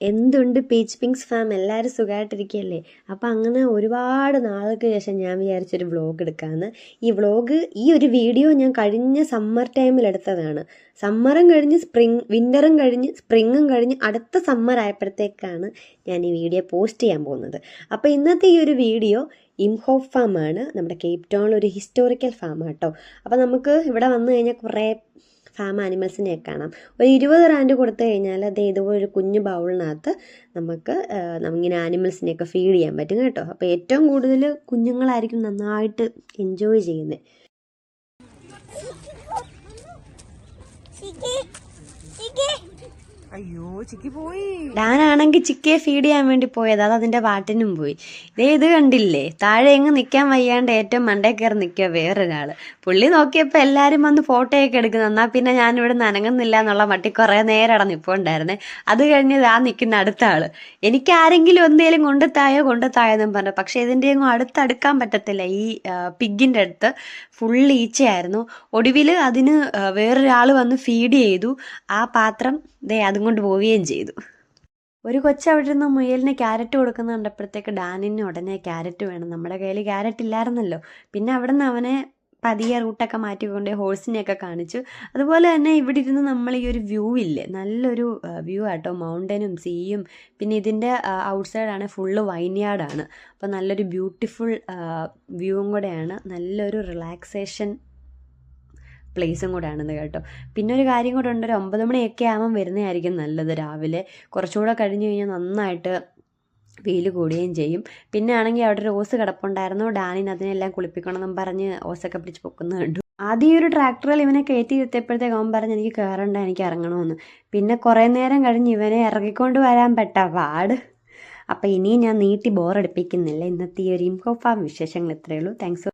എന്തുണ്ട് peach പിങ്സ് farm? എല്ലാവരും സുഖമായിട്ടിരിക്കുകയല്ലേ അപ്പോൾ അങ്ങനെ ഒരുപാട് നാൾക്ക് ശേഷം ഞാൻ വിചാരിച്ചൊരു വ്ളോഗ് എടുക്കാമെന്ന് ഈ വ്ളോഗ് ഈ ഒരു വീഡിയോ ഞാൻ കഴിഞ്ഞ സമ്മർ ടൈമിൽ എടുത്തതാണ്. സമ്മറും കഴിഞ്ഞ് സ്പ്രിങ് വിന്ററും കഴിഞ്ഞ് സ്പ്രിങ്ങും കഴിഞ്ഞ് അടുത്ത സമ്മർ ആയപ്പോഴത്തേക്കാണ് ഞാൻ ഈ വീഡിയോ പോസ്റ്റ് ചെയ്യാൻ പോകുന്നത്. അപ്പോൾ ഇന്നത്തെ ഈ ഒരു വീഡിയോ ഇംഹോഫ് ഫാമാണ്. നമ്മുടെ കേപ്പ് ഒരു ഹിസ്റ്റോറിക്കൽ ഫാമാണ് കേട്ടോ അപ്പോൾ നമുക്ക് ഇവിടെ വന്നു കഴിഞ്ഞാൽ കുറേ ഫാം ആനിമൽസിനെയൊക്കെ കാണാം. ഒരു ഇരുപത് റാൻഡ് കൊടുത്തു കഴിഞ്ഞാൽ അത് ഇതുപോലെ ഒരു കുഞ്ഞു ബൗളിനകത്ത് നമുക്ക് ഇങ്ങനെ ആനിമൽസിനെയൊക്കെ ഫീഡ് ചെയ്യാൻ പറ്റും കേട്ടോ. അപ്പോൾ ഏറ്റവും കൂടുതൽ കുഞ്ഞുങ്ങളായിരിക്കും നന്നായിട്ട് എൻജോയ് ചെയ്യുന്നത്. അയ്യോ ചിക്കി പോയി. ഞാനാണെങ്കിൽ ചിക്കിയെ ഫീഡ് ചെയ്യാൻ വേണ്ടി പോയത് അത് അതിന്റെ പാട്ടിനും പോയി. ഇതേ ഇത് കണ്ടില്ലേ? താഴെ എങ്ങ് നിൽക്കാൻ വയ്യാണ്ട് ഏറ്റവും മണ്ടേ കയറി നിൽക്കുക വേറൊരാൾ. പുള്ളി നോക്കിയപ്പോൾ എല്ലാരും വന്ന് ഫോട്ടോയൊക്കെ എടുക്കുന്നു. എന്നാൽ പിന്നെ ഞാനിവിടെ നനങ്ങുന്നില്ല എന്നുള്ള മട്ടി കുറേ നേരം അവിടെ നിൽപ്പുണ്ടായിരുന്നേ അത് കഴിഞ്ഞ് ആ നിൽക്കുന്ന അടുത്ത ആൾ. എനിക്ക് ആരെങ്കിലും എന്തെങ്കിലും കൊണ്ടുത്തായോ കൊണ്ടുത്തായെന്നും പറഞ്ഞു. പക്ഷെ ഇതിന്റെ ഒന്നും അടുത്തടുക്കാൻ പറ്റത്തില്ല. ഈ പിഗിന്റെ അടുത്ത് ഫുൾ ഈച്ചയായിരുന്നു. ഒടുവിൽ അതിന് വേറൊരാൾ വന്ന് ഫീഡ് ചെയ്തു. ആ പാത്രം ദേ അതും കൊണ്ട് പോവുകയും ചെയ്തു. ഒരു കൊച്ചു അവിടെ ഇരുന്ന് മുയലിന് ക്യാരറ്റ് കൊടുക്കുന്ന കണ്ടപ്പോഴത്തേക്ക് ഡാനിന് ഉടനെ ക്യാരറ്റ് വേണം. നമ്മുടെ കയ്യിൽ ക്യാരറ്റ് ഇല്ലായിരുന്നല്ലോ. പിന്നെ അവിടെ നിന്ന് അവനെ പതിയെ റൂട്ടൊക്കെ മാറ്റിക്കൊണ്ട് ഹോഴ്സിനെയൊക്കെ കാണിച്ചു. അതുപോലെ തന്നെ ഇവിടെ ഇരുന്ന് നമ്മൾ ഈ ഒരു വ്യൂ ഇല്ലേ? നല്ലൊരു വ്യൂ ആട്ടോ. മൗണ്ടനും സീയും പിന്നെ ഇതിന്റെ ഔട്ട് സൈഡാണ് ഫുള്ള് വൈൻയാർഡാണ് അപ്പോൾ നല്ലൊരു ബ്യൂട്ടിഫുൾ വ്യൂവും കൂടെയാണ്. നല്ലൊരു റിലാക്സേഷൻ പ്ലേസും കൂടെയാണെന്ന് കേട്ടോ. പിന്നെ ഒരു കാര്യം കൂടെ ഉണ്ട് ഒരു ഒമ്പത് മണിയൊക്കെ ആകുമ്പം വരുന്നതായിരിക്കും നല്ലത്. രാവിലെ കുറച്ചുകൂടെ കഴിഞ്ഞ് കഴിഞ്ഞാൽ നന്നായിട്ട് വെയിൽ കൂടുകയും ചെയ്യും. പിന്നെ ആണെങ്കിൽ അവിടെ ഒരു ഓസ് കിടപ്പുണ്ടായിരുന്നു. ഡാനിന് അതിനെല്ലാം കുളിപ്പിക്കണമെന്നും പറഞ്ഞ് ഓസൊക്കെ പിടിച്ച് പൊക്കുന്നത് കണ്ടു. ആദ്യം ഈ ഒരു ട്രാക്ടറിൽ ഇവനെ കയറ്റി ഇരുത്തിയപ്പോഴത്തേക്ക് അവൻ പറഞ്ഞ് എനിക്ക് കയറണ്ട എനിക്ക് ഇറങ്ങണമെന്ന്. പിന്നെ കുറേ നേരം കഴിഞ്ഞ് ഇവനെ ഇറങ്ങിക്കൊണ്ട് വരാൻ പെട്ട പാട്. അപ്പം ഇനിയും ഞാൻ നീട്ടി ബോറടിപ്പിക്കുന്നില്ല ഇന്നത്തെ ഈ ഒരു ഇൻഫോ വിശേഷങ്ങൾ ഇത്രയേ ഉള്ളൂ. താങ്ക്സ്